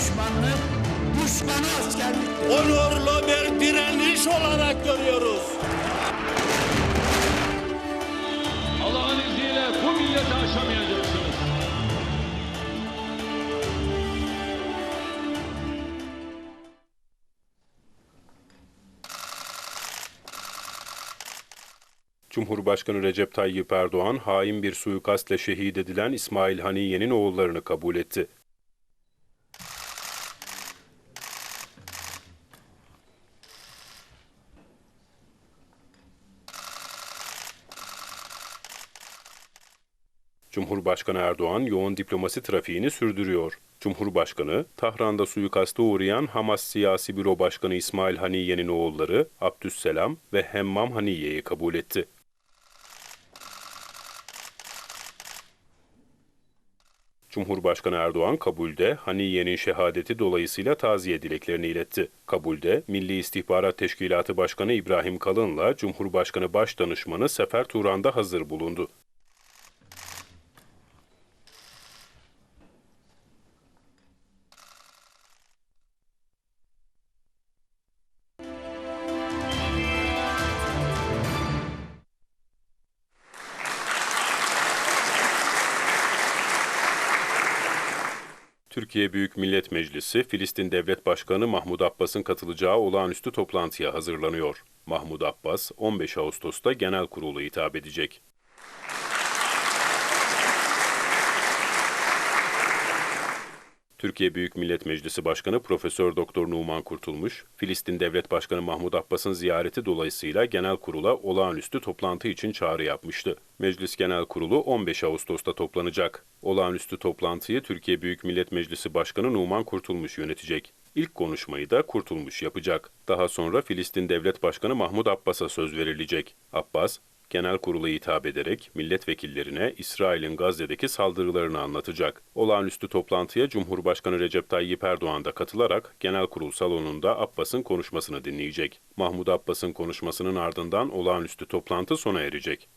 düşmanlık, düşmanı askerlik. onurlu bir direniş olarak görüyoruz. Allah'ın izniyle bu milleti aşamayacaksınız. Cumhurbaşkanı Recep Tayyip Erdoğan, hain bir suikastle şehit edilen İsmail Haniye'nin oğullarını kabul etti. Cumhurbaşkanı Erdoğan yoğun diplomasi trafiğini sürdürüyor. Cumhurbaşkanı, Tahran'da suikasta uğrayan Hamas Siyasi Büro Başkanı İsmail Haniye'nin oğulları Abdüsselam ve Hemmam Haniye'yi kabul etti. Cumhurbaşkanı Erdoğan kabulde Haniye'nin şehadeti dolayısıyla taziye dileklerini iletti. Kabulde Milli İstihbarat Teşkilatı Başkanı İbrahim Kalın'la Cumhurbaşkanı Başdanışmanı Sefer Turan da hazır bulundu. Türkiye Büyük Millet Meclisi, Filistin Devlet Başkanı Mahmud Abbas'ın katılacağı olağanüstü toplantıya hazırlanıyor. Mahmud Abbas, 15 Ağustos'ta genel kurulu hitap edecek. Türkiye Büyük Millet Meclisi Başkanı Profesör Doktor Numan Kurtulmuş, Filistin Devlet Başkanı Mahmud Abbas'ın ziyareti dolayısıyla genel kurula olağanüstü toplantı için çağrı yapmıştı. Meclis Genel Kurulu 15 Ağustos'ta toplanacak. Olağanüstü toplantıyı Türkiye Büyük Millet Meclisi Başkanı Numan Kurtulmuş yönetecek. İlk konuşmayı da Kurtulmuş yapacak. Daha sonra Filistin Devlet Başkanı Mahmud Abbas'a söz verilecek. Abbas, genel kurula hitap ederek milletvekillerine İsrail'in Gazze'deki saldırılarını anlatacak. Olağanüstü toplantıya Cumhurbaşkanı Recep Tayyip Erdoğan da katılarak genel kurul salonunda Abbas'ın konuşmasını dinleyecek. Mahmud Abbas'ın konuşmasının ardından olağanüstü toplantı sona erecek.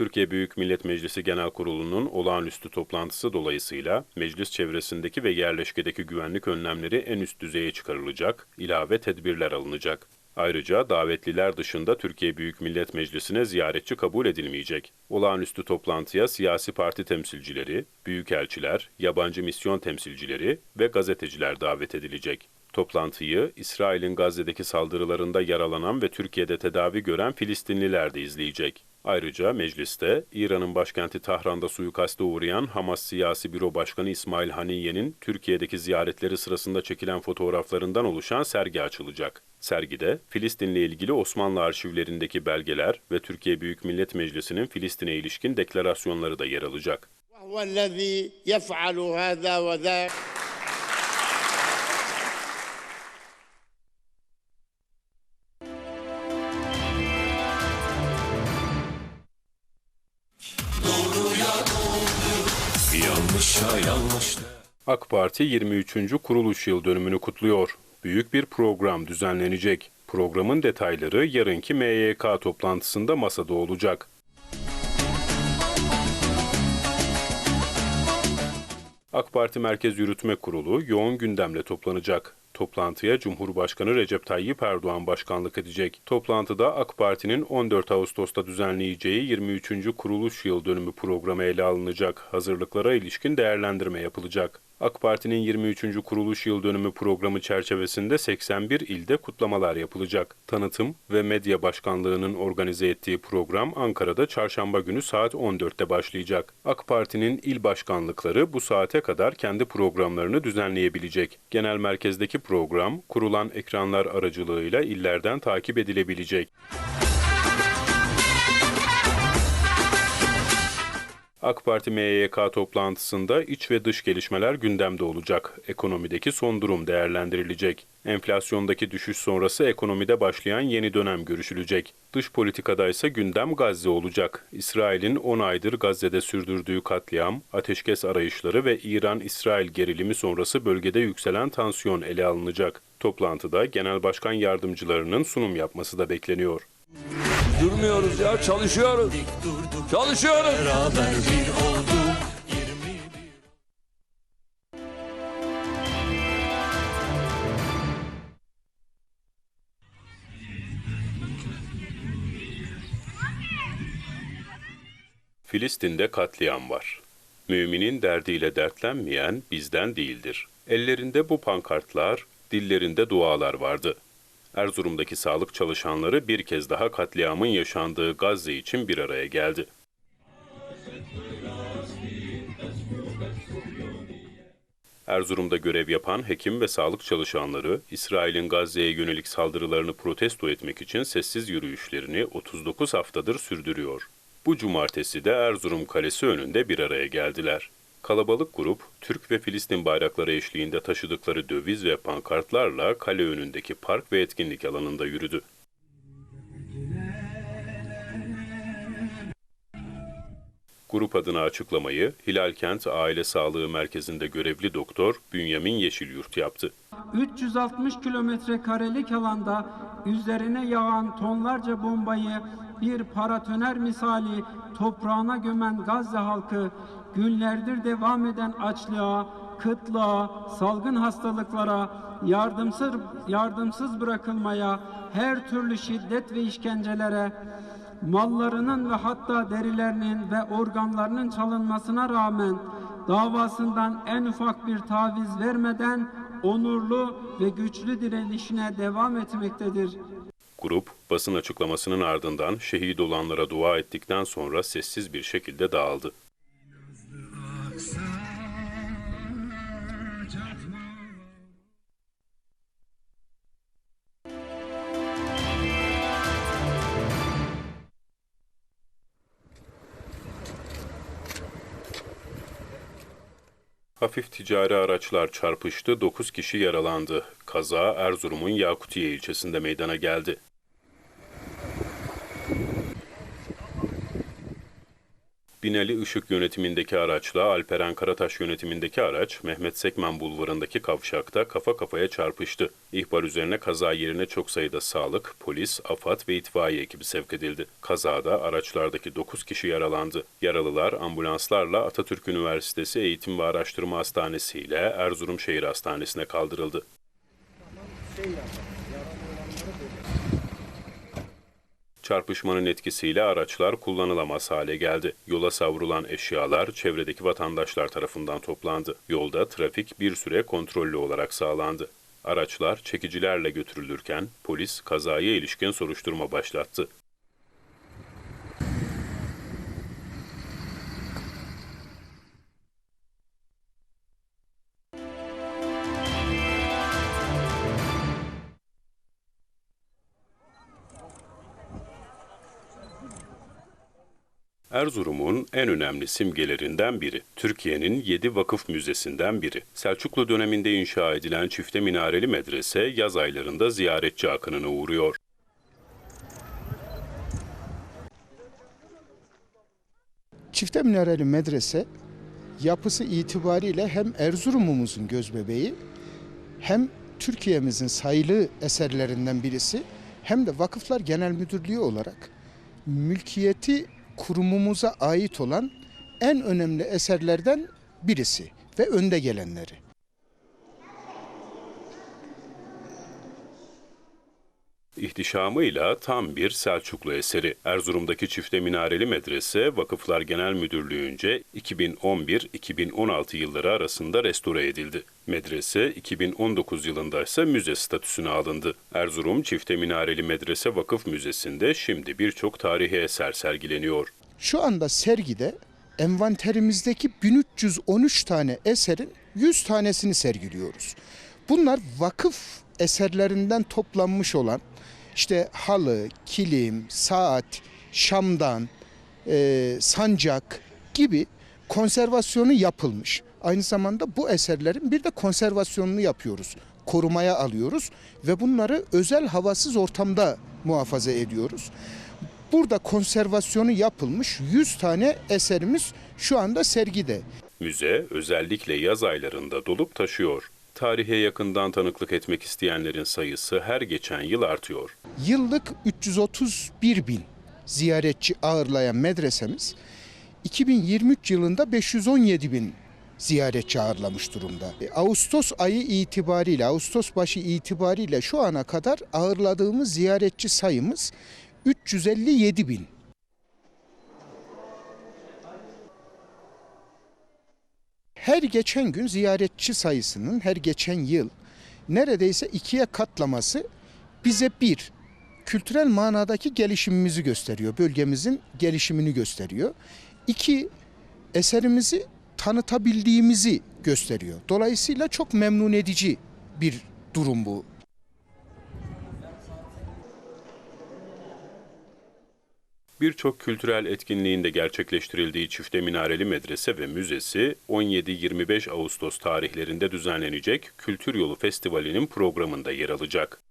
Türkiye Büyük Millet Meclisi Genel Kurulu'nun olağanüstü toplantısı dolayısıyla meclis çevresindeki ve yerleşkedeki güvenlik önlemleri en üst düzeye çıkarılacak, ilave tedbirler alınacak. Ayrıca davetliler dışında Türkiye Büyük Millet Meclisi'ne ziyaretçi kabul edilmeyecek. Olağanüstü toplantıya siyasi parti temsilcileri, büyükelçiler, yabancı misyon temsilcileri ve gazeteciler davet edilecek. Toplantıyı İsrail'in Gazze'deki saldırılarında yaralanan ve Türkiye'de tedavi gören Filistinliler de izleyecek. Ayrıca mecliste İran'ın başkenti Tahran'da suikaste uğrayan Hamas Siyasi Büro Başkanı İsmail Haniye'nin Türkiye'deki ziyaretleri sırasında çekilen fotoğraflarından oluşan sergi açılacak. Sergide Filistin'le ilgili Osmanlı arşivlerindeki belgeler ve Türkiye Büyük Millet Meclisi'nin Filistin'e ilişkin deklarasyonları da yer alacak. AK Parti 23. kuruluş yıl dönümünü kutluyor. Büyük bir program düzenlenecek. Programın detayları yarınki MYK toplantısında masada olacak. AK Parti Merkez Yürütme Kurulu yoğun gündemle toplanacak. Toplantıya Cumhurbaşkanı Recep Tayyip Erdoğan başkanlık edecek. Toplantıda AK Parti'nin 14 Ağustos'ta düzenleyeceği 23. kuruluş yıl dönümü programı ele alınacak. Hazırlıklara ilişkin değerlendirme yapılacak. AK Parti'nin 23. kuruluş yıl dönümü programı çerçevesinde 81 ilde kutlamalar yapılacak. Tanıtım ve Medya Başkanlığı'nın organize ettiği program Ankara'da çarşamba günü saat 14'te başlayacak. AK Parti'nin il başkanlıkları bu saate kadar kendi programlarını düzenleyebilecek. Genel merkezdeki program kurulan ekranlar aracılığıyla illerden takip edilebilecek. AK Parti MYK toplantısında iç ve dış gelişmeler gündemde olacak. Ekonomideki son durum değerlendirilecek. Enflasyondaki düşüş sonrası ekonomide başlayan yeni dönem görüşülecek. Dış politikada ise gündem Gazze olacak. İsrail'in 10 aydır Gazze'de sürdürdüğü katliam, ateşkes arayışları ve İran-İsrail gerilimi sonrası bölgede yükselen tansiyon ele alınacak. Toplantıda genel başkan yardımcılarının sunum yapması da bekleniyor. Durmuyoruz ya çalışıyoruz. Çalışıyoruz. Beraber bir olduk. Filistin'de katliam var. Müminin derdiyle dertlenmeyen bizden değildir. Ellerinde bu pankartlar, dillerinde dualar vardı. Erzurum'daki sağlık çalışanları bir kez daha katliamın yaşandığı Gazze için bir araya geldi. Erzurum'da görev yapan hekim ve sağlık çalışanları, İsrail'in Gazze'ye yönelik saldırılarını protesto etmek için sessiz yürüyüşlerini 39 haftadır sürdürüyor. Bu cumartesi de Erzurum Kalesi önünde bir araya geldiler. Kalabalık grup, Türk ve Filistin bayrakları eşliğinde taşıdıkları döviz ve pankartlarla kale önündeki park ve etkinlik alanında yürüdü. Grup adına açıklamayı Hilal Kent Aile Sağlığı Merkezi'nde görevli doktor Bünyamin Yeşilyurt yaptı. 360 kilometre karelik alanda üzerine yağan tonlarca bombayı bir paratoner misali toprağına gömen Gazze halkı günlerdir devam eden açlığa, kıtlığa, salgın hastalıklara, yardımsız, yardımsız bırakılmaya, her türlü şiddet ve işkencelere, mallarının ve hatta derilerinin ve organlarının çalınmasına rağmen davasından en ufak bir taviz vermeden onurlu ve güçlü direnişine devam etmektedir. Grup, basın açıklamasının ardından şehit olanlara dua ettikten sonra sessiz bir şekilde dağıldı. Hafif ticari araçlar çarpıştı, 9 kişi yaralandı. Kaza Erzurum'un Yakutiye ilçesinde meydana geldi. Binali Işık yönetimindeki araçla Alperen Karataş yönetimindeki araç Mehmet Sekmen bulvarındaki kavşakta kafa kafaya çarpıştı. İhbar üzerine kaza yerine çok sayıda sağlık, polis, AFAD ve itfaiye ekibi sevk edildi. Kazada araçlardaki 9 kişi yaralandı. Yaralılar ambulanslarla Atatürk Üniversitesi Eğitim ve Araştırma Hastanesi ile Erzurum Şehir Hastanesi'ne kaldırıldı. Çarpışmanın etkisiyle araçlar kullanılamaz hale geldi. Yola savrulan eşyalar çevredeki vatandaşlar tarafından toplandı. Yolda trafik bir süre kontrollü olarak sağlandı. Araçlar çekicilerle götürülürken polis kazaya ilişkin soruşturma başlattı. Erzurum'un en önemli simgelerinden biri. Türkiye'nin 7 vakıf müzesinden biri. Selçuklu döneminde inşa edilen çifte minareli medrese yaz aylarında ziyaretçi akınına uğruyor. Çifte minareli medrese yapısı itibariyle hem Erzurum'umuzun gözbebeği hem Türkiye'mizin sayılı eserlerinden birisi hem de Vakıflar Genel Müdürlüğü olarak mülkiyeti kurumumuza ait olan en önemli eserlerden birisi ve önde gelenleri. İhtişamıyla tam bir Selçuklu eseri. Erzurum'daki çifte minareli medrese Vakıflar Genel Müdürlüğü'nce 2011-2016 yılları arasında restore edildi. Medrese 2019 yılında ise müze statüsüne alındı. Erzurum Çifte Minareli Medrese Vakıf Müzesi'nde şimdi birçok tarihi eser sergileniyor. Şu anda sergide envanterimizdeki 1313 tane eserin 100 tanesini sergiliyoruz. Bunlar vakıf eserlerinden toplanmış olan işte halı, kilim, saat, şamdan, e, sancak gibi konservasyonu yapılmış. Aynı zamanda bu eserlerin bir de konservasyonunu yapıyoruz. Korumaya alıyoruz ve bunları özel havasız ortamda muhafaza ediyoruz. Burada konservasyonu yapılmış 100 tane eserimiz şu anda sergide. Müze özellikle yaz aylarında dolup taşıyor. Tarihe yakından tanıklık etmek isteyenlerin sayısı her geçen yıl artıyor. Yıllık 331 bin ziyaretçi ağırlayan medresemiz 2023 yılında 517 bin ziyaretçi ağırlamış durumda. E, Ağustos ayı itibariyle, Ağustos başı itibariyle şu ana kadar ağırladığımız ziyaretçi sayımız 357 bin. Her geçen gün ziyaretçi sayısının her geçen yıl neredeyse ikiye katlaması bize bir, kültürel manadaki gelişimimizi gösteriyor. Bölgemizin gelişimini gösteriyor. İki, eserimizi tanıtabildiğimizi gösteriyor. Dolayısıyla çok memnun edici bir durum bu. Birçok kültürel etkinliğin de gerçekleştirildiği Çifte Minareli Medrese ve Müzesi 17-25 Ağustos tarihlerinde düzenlenecek Kültür Yolu Festivali'nin programında yer alacak.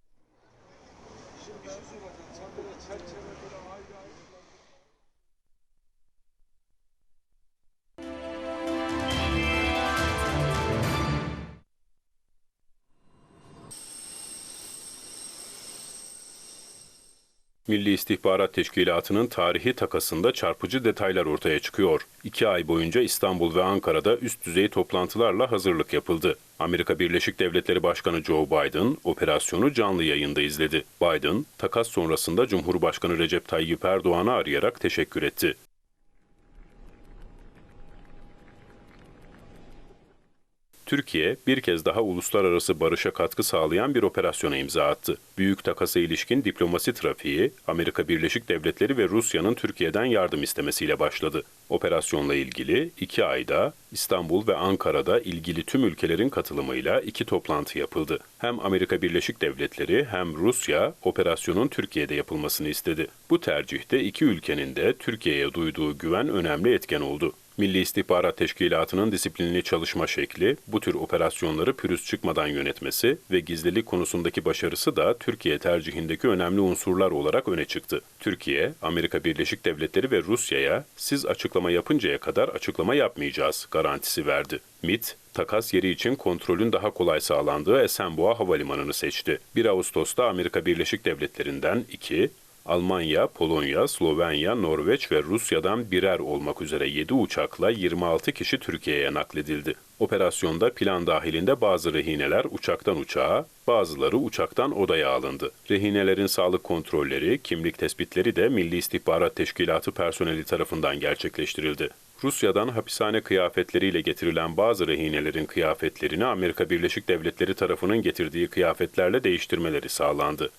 Milli İstihbarat Teşkilatı'nın tarihi takasında çarpıcı detaylar ortaya çıkıyor. İki ay boyunca İstanbul ve Ankara'da üst düzey toplantılarla hazırlık yapıldı. Amerika Birleşik Devletleri Başkanı Joe Biden operasyonu canlı yayında izledi. Biden, takas sonrasında Cumhurbaşkanı Recep Tayyip Erdoğan'ı arayarak teşekkür etti. Türkiye bir kez daha uluslararası barışa katkı sağlayan bir operasyona imza attı. Büyük takasa ilişkin diplomasi trafiği Amerika Birleşik Devletleri ve Rusya'nın Türkiye'den yardım istemesiyle başladı. Operasyonla ilgili iki ayda İstanbul ve Ankara'da ilgili tüm ülkelerin katılımıyla iki toplantı yapıldı. Hem Amerika Birleşik Devletleri hem Rusya operasyonun Türkiye'de yapılmasını istedi. Bu tercihte iki ülkenin de Türkiye'ye duyduğu güven önemli etken oldu. Milli İstihbarat Teşkilatı'nın disiplinli çalışma şekli, bu tür operasyonları pürüz çıkmadan yönetmesi ve gizlilik konusundaki başarısı da Türkiye tercihindeki önemli unsurlar olarak öne çıktı. Türkiye, Amerika Birleşik Devletleri ve Rusya'ya siz açıklama yapıncaya kadar açıklama yapmayacağız garantisi verdi. MIT, takas yeri için kontrolün daha kolay sağlandığı Esenboğa Havalimanı'nı seçti. 1 Ağustos'ta Amerika Birleşik Devletleri'nden 2, Almanya, Polonya, Slovenya, Norveç ve Rusya'dan birer olmak üzere 7 uçakla 26 kişi Türkiye'ye nakledildi. Operasyonda plan dahilinde bazı rehineler uçaktan uçağa, bazıları uçaktan odaya alındı. Rehinelerin sağlık kontrolleri, kimlik tespitleri de Milli İstihbarat Teşkilatı personeli tarafından gerçekleştirildi. Rusya'dan hapishane kıyafetleriyle getirilen bazı rehinelerin kıyafetlerini Amerika Birleşik Devletleri tarafının getirdiği kıyafetlerle değiştirmeleri sağlandı.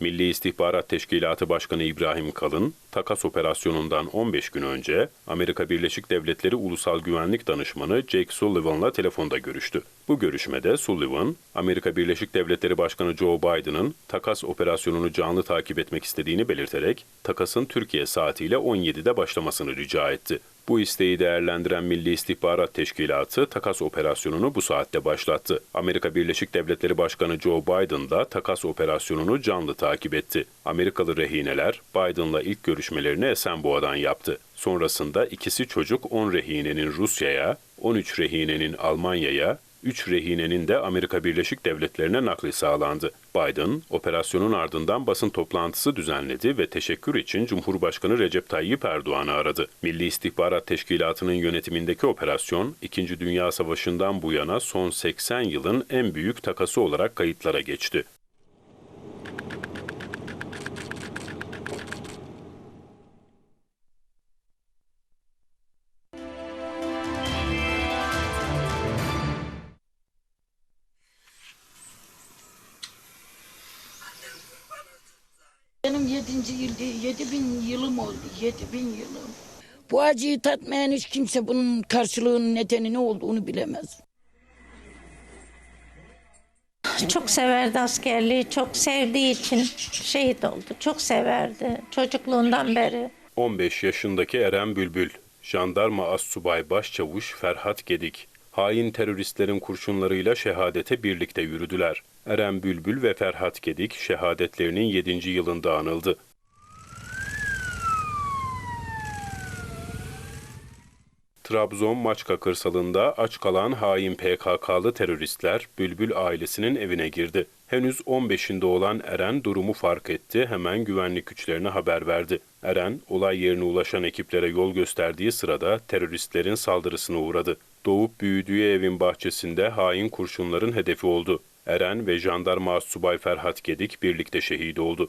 Milli İstihbarat Teşkilatı Başkanı İbrahim Kalın, takas operasyonundan 15 gün önce Amerika Birleşik Devletleri Ulusal Güvenlik Danışmanı Jake Sullivan'la telefonda görüştü. Bu görüşmede Sullivan, Amerika Birleşik Devletleri Başkanı Joe Biden'ın takas operasyonunu canlı takip etmek istediğini belirterek, takasın Türkiye saatiyle 17'de başlamasını rica etti. Bu isteği değerlendiren Milli İstihbarat Teşkilatı takas operasyonunu bu saatte başlattı. Amerika Birleşik Devletleri Başkanı Joe Biden da takas operasyonunu canlı takip etti. Amerikalı rehineler Biden'la ilk görüşmelerini Esenboğa'dan yaptı. Sonrasında ikisi çocuk 10 rehinenin Rusya'ya, 13 rehinenin Almanya'ya, 3 rehinenin de Amerika Birleşik Devletleri'ne nakli sağlandı. Biden, operasyonun ardından basın toplantısı düzenledi ve teşekkür için Cumhurbaşkanı Recep Tayyip Erdoğan'ı aradı. Milli İstihbarat Teşkilatı'nın yönetimindeki operasyon, 2. Dünya Savaşı'ndan bu yana son 80 yılın en büyük takası olarak kayıtlara geçti. Yedi bin yılım oldu, yedi bin yılım. Bu acıyı tatmayan hiç kimse bunun karşılığının nedeni ne olduğunu bilemez. Çok severdi askerliği, çok sevdiği için şehit oldu. Çok severdi çocukluğundan beri. 15 yaşındaki Eren Bülbül, jandarma assubay başçavuş Ferhat Gedik, hain teröristlerin kurşunlarıyla şehadete birlikte yürüdüler. Eren Bülbül ve Ferhat Gedik şehadetlerinin 7. yılında anıldı. Trabzon Maçka kırsalında aç kalan hain PKK'lı teröristler Bülbül ailesinin evine girdi. Henüz 15'inde olan Eren durumu fark etti, hemen güvenlik güçlerine haber verdi. Eren, olay yerine ulaşan ekiplere yol gösterdiği sırada teröristlerin saldırısına uğradı. Doğup büyüdüğü evin bahçesinde hain kurşunların hedefi oldu. Eren ve jandarma subay Ferhat Gedik birlikte şehit oldu.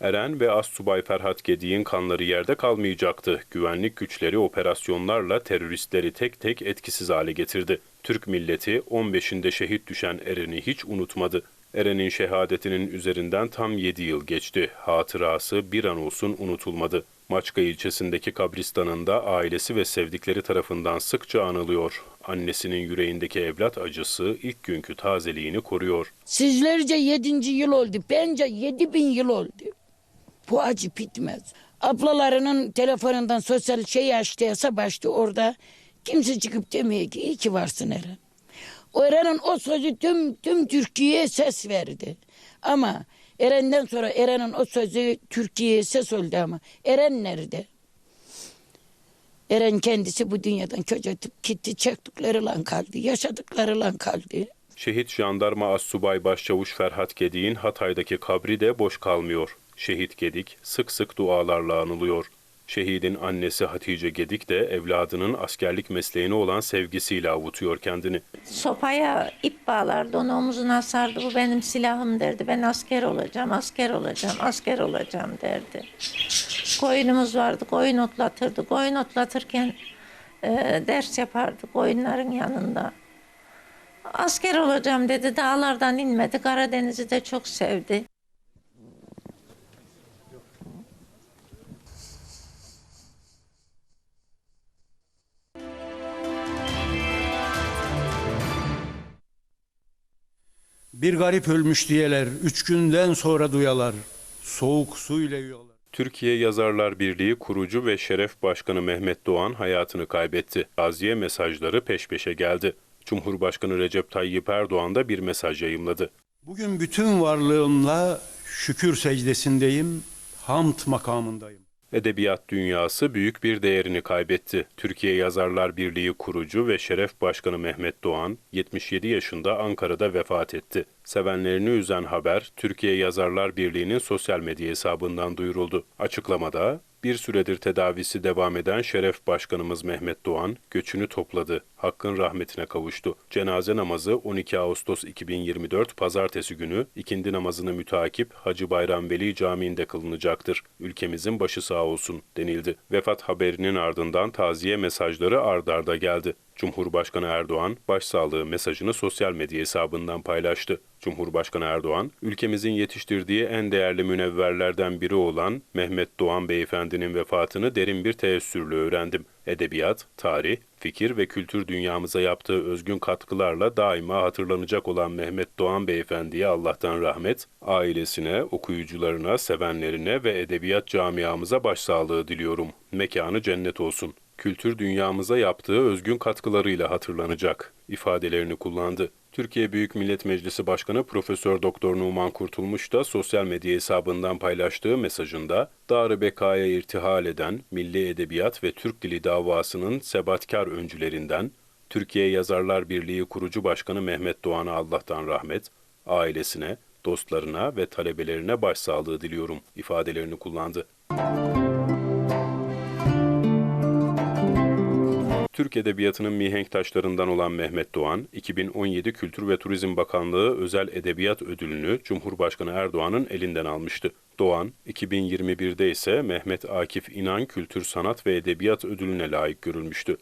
Eren ve Assubay Ferhat Gedik'in kanları yerde kalmayacaktı. Güvenlik güçleri operasyonlarla teröristleri tek tek etkisiz hale getirdi. Türk milleti 15'inde şehit düşen Eren'i hiç unutmadı. Eren'in şehadetinin üzerinden tam 7 yıl geçti. Hatırası bir an olsun unutulmadı. Maçka ilçesindeki kabristanında ailesi ve sevdikleri tarafından sıkça anılıyor. Annesinin yüreğindeki evlat acısı ilk günkü tazeliğini koruyor. Sizlerce yedinci yıl oldu. Bence yedi bin yıl oldu. Bu acı bitmez. Ablalarının telefonundan sosyal şey açtıysa başta orada kimse çıkıp demiyor ki iyi ki varsın Eren. O Eren'in o sözü tüm, tüm Türkiye'ye ses verdi. Ama Eren'den sonra Eren'in o sözü Türkiye'ye ses oldu ama Eren nerede? Eren kendisi bu dünyadan köce gitti, çektikleri kaldı, yaşadıkları kaldı. Şehit jandarma assubay başçavuş Ferhat Gedik'in Hatay'daki kabri de boş kalmıyor. Şehit Gedik sık sık dualarla anılıyor. Şehidin annesi Hatice Gedik de evladının askerlik mesleğine olan sevgisiyle avutuyor kendini. Sopaya ip bağlardı, onu omuzuna asardı. Bu benim silahım derdi. Ben asker olacağım, asker olacağım, asker olacağım derdi. Koyunumuz vardı, koyun otlatırdı. Koyun otlatırken e, ders yapardı koyunların yanında. Asker olacağım dedi, dağlardan inmedi. Karadeniz'i de çok sevdi. Bir garip ölmüş diyeler, üç günden sonra duyalar. Soğuk suyla yuyalar. Türkiye Yazarlar Birliği kurucu ve şeref başkanı Mehmet Doğan hayatını kaybetti. Taziye mesajları peş peşe geldi. Cumhurbaşkanı Recep Tayyip Erdoğan da bir mesaj yayımladı. Bugün bütün varlığımla şükür secdesindeyim, hamd makamındayım. Edebiyat dünyası büyük bir değerini kaybetti. Türkiye Yazarlar Birliği kurucu ve şeref başkanı Mehmet Doğan 77 yaşında Ankara'da vefat etti. Sevenlerini üzen haber Türkiye Yazarlar Birliği'nin sosyal medya hesabından duyuruldu. Açıklamada bir süredir tedavisi devam eden Şeref Başkanımız Mehmet Doğan göçünü topladı. Hakkın rahmetine kavuştu. Cenaze namazı 12 Ağustos 2024 Pazartesi günü ikindi namazını mütakip Hacı Bayram Veli Camii'nde kılınacaktır. Ülkemizin başı sağ olsun denildi. Vefat haberinin ardından taziye mesajları ardarda geldi. Cumhurbaşkanı Erdoğan başsağlığı mesajını sosyal medya hesabından paylaştı. Cumhurbaşkanı Erdoğan, ülkemizin yetiştirdiği en değerli münevverlerden biri olan Mehmet Doğan Beyefendinin vefatını derin bir teessürle öğrendim. Edebiyat, tarih, fikir ve kültür dünyamıza yaptığı özgün katkılarla daima hatırlanacak olan Mehmet Doğan Beyefendi'ye Allah'tan rahmet, ailesine, okuyucularına, sevenlerine ve edebiyat camiamıza başsağlığı diliyorum. Mekanı cennet olsun kültür dünyamıza yaptığı özgün katkılarıyla hatırlanacak ifadelerini kullandı. Türkiye Büyük Millet Meclisi Başkanı Profesör Doktor Numan Kurtulmuş da sosyal medya hesabından paylaştığı mesajında Dar-ı Beka'ya irtihal eden milli edebiyat ve Türk dili davasının sebatkar öncülerinden Türkiye Yazarlar Birliği kurucu başkanı Mehmet Doğan'a Allah'tan rahmet, ailesine, dostlarına ve talebelerine başsağlığı diliyorum ifadelerini kullandı. Türk Edebiyatı'nın mihenk taşlarından olan Mehmet Doğan, 2017 Kültür ve Turizm Bakanlığı Özel Edebiyat Ödülünü Cumhurbaşkanı Erdoğan'ın elinden almıştı. Doğan, 2021'de ise Mehmet Akif İnan Kültür Sanat ve Edebiyat Ödülüne layık görülmüştü.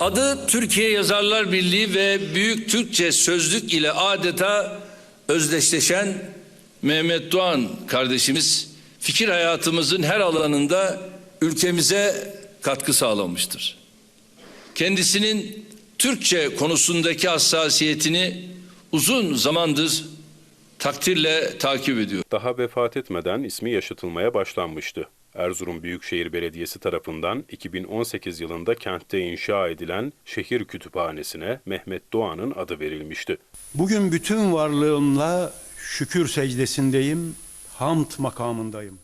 Adı Türkiye Yazarlar Birliği ve Büyük Türkçe Sözlük ile adeta özdeşleşen Mehmet Doğan kardeşimiz fikir hayatımızın her alanında ülkemize katkı sağlamıştır. Kendisinin Türkçe konusundaki hassasiyetini uzun zamandır takdirle takip ediyor. Daha vefat etmeden ismi yaşatılmaya başlanmıştı. Erzurum Büyükşehir Belediyesi tarafından 2018 yılında kentte inşa edilen şehir kütüphanesine Mehmet Doğan'ın adı verilmişti. Bugün bütün varlığımla şükür secdesindeyim, hamd makamındayım.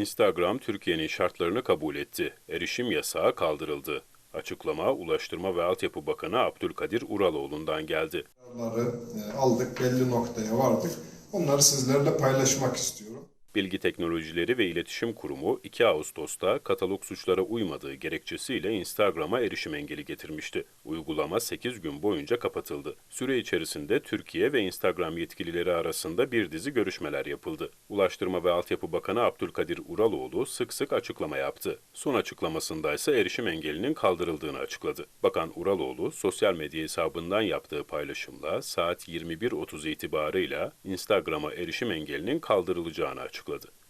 Instagram Türkiye'nin şartlarını kabul etti. Erişim yasağı kaldırıldı. Açıklama Ulaştırma ve Altyapı Bakanı Abdülkadir Uraloğlu'ndan geldi. Bunları e, aldık, belli noktaya vardık. Onları sizlerle paylaşmak istiyorum. Bilgi Teknolojileri ve İletişim Kurumu 2 Ağustos'ta katalog suçlara uymadığı gerekçesiyle Instagram'a erişim engeli getirmişti. Uygulama 8 gün boyunca kapatıldı. Süre içerisinde Türkiye ve Instagram yetkilileri arasında bir dizi görüşmeler yapıldı. Ulaştırma ve Altyapı Bakanı Abdülkadir Uraloğlu sık sık açıklama yaptı. Son açıklamasında ise erişim engelinin kaldırıldığını açıkladı. Bakan Uraloğlu sosyal medya hesabından yaptığı paylaşımla saat 21.30 itibarıyla Instagram'a erişim engelinin kaldırılacağını açıkladı.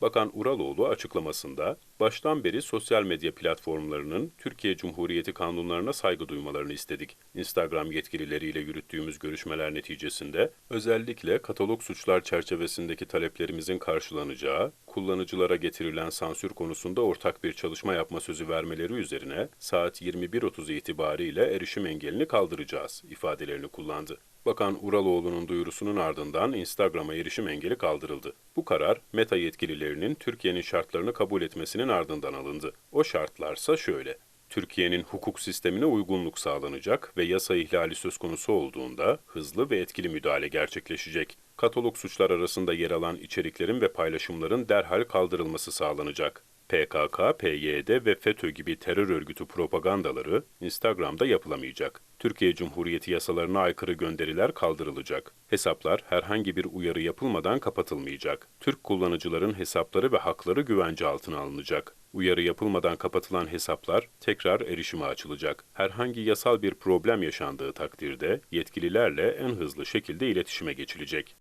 Bakan Uraloğlu açıklamasında, baştan beri sosyal medya platformlarının Türkiye Cumhuriyeti kanunlarına saygı duymalarını istedik. Instagram yetkilileriyle yürüttüğümüz görüşmeler neticesinde özellikle katalog suçlar çerçevesindeki taleplerimizin karşılanacağı, kullanıcılara getirilen sansür konusunda ortak bir çalışma yapma sözü vermeleri üzerine saat 21.30 itibariyle erişim engelini kaldıracağız ifadelerini kullandı. Bakan Uraloğlu'nun duyurusunun ardından Instagram'a erişim engeli kaldırıldı. Bu karar Meta yetkililerinin Türkiye'nin şartlarını kabul etmesinin ardından alındı. O şartlarsa şöyle. Türkiye'nin hukuk sistemine uygunluk sağlanacak ve yasa ihlali söz konusu olduğunda hızlı ve etkili müdahale gerçekleşecek. Katalog suçlar arasında yer alan içeriklerin ve paylaşımların derhal kaldırılması sağlanacak. PKK, PYD ve FETÖ gibi terör örgütü propagandaları Instagram'da yapılamayacak. Türkiye Cumhuriyeti yasalarına aykırı gönderiler kaldırılacak. Hesaplar herhangi bir uyarı yapılmadan kapatılmayacak. Türk kullanıcıların hesapları ve hakları güvence altına alınacak. Uyarı yapılmadan kapatılan hesaplar tekrar erişime açılacak. Herhangi yasal bir problem yaşandığı takdirde yetkililerle en hızlı şekilde iletişime geçilecek.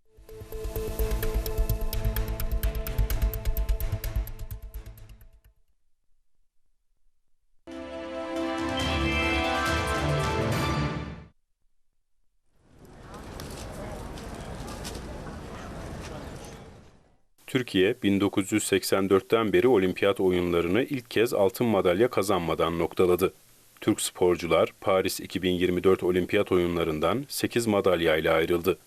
Türkiye 1984'ten beri olimpiyat oyunlarını ilk kez altın madalya kazanmadan noktaladı. Türk sporcular Paris 2024 olimpiyat oyunlarından 8 madalya ile ayrıldı.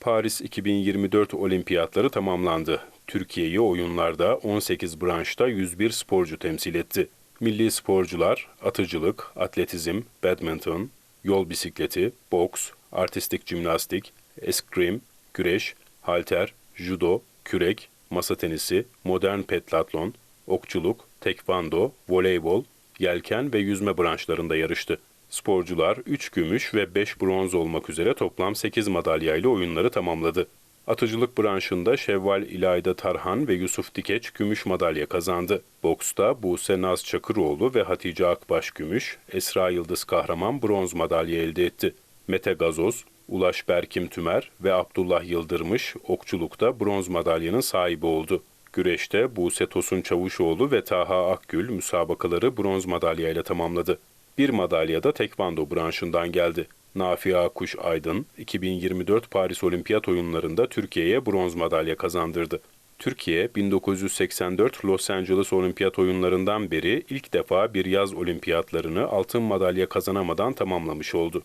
Paris 2024 olimpiyatları tamamlandı. Türkiye'yi oyunlarda 18 branşta 101 sporcu temsil etti. Milli sporcular atıcılık, atletizm, badminton, yol bisikleti, boks, artistik jimnastik, eskrim, güreş, halter, judo, kürek, masa tenisi, modern petlatlon, okçuluk, tekvando, voleybol, yelken ve yüzme branşlarında yarıştı. Sporcular 3 gümüş ve 5 bronz olmak üzere toplam 8 madalya ile oyunları tamamladı. Atıcılık branşında Şevval İlayda Tarhan ve Yusuf Dikeç gümüş madalya kazandı. Boksta Buse Naz Çakıroğlu ve Hatice Akbaş gümüş, Esra Yıldız Kahraman bronz madalya elde etti. Mete Gazoz, Ulaş Berkim Tümer ve Abdullah Yıldırmış okçulukta bronz madalyanın sahibi oldu. Güreşte Buse Tosun Çavuşoğlu ve Taha Akgül müsabakaları bronz madalyayla tamamladı. Bir madalya da tekvando branşından geldi. Nafia Kuş Aydın, 2024 Paris Olimpiyat Oyunlarında Türkiye'ye bronz madalya kazandırdı. Türkiye, 1984 Los Angeles Olimpiyat Oyunlarından beri ilk defa bir yaz olimpiyatlarını altın madalya kazanamadan tamamlamış oldu.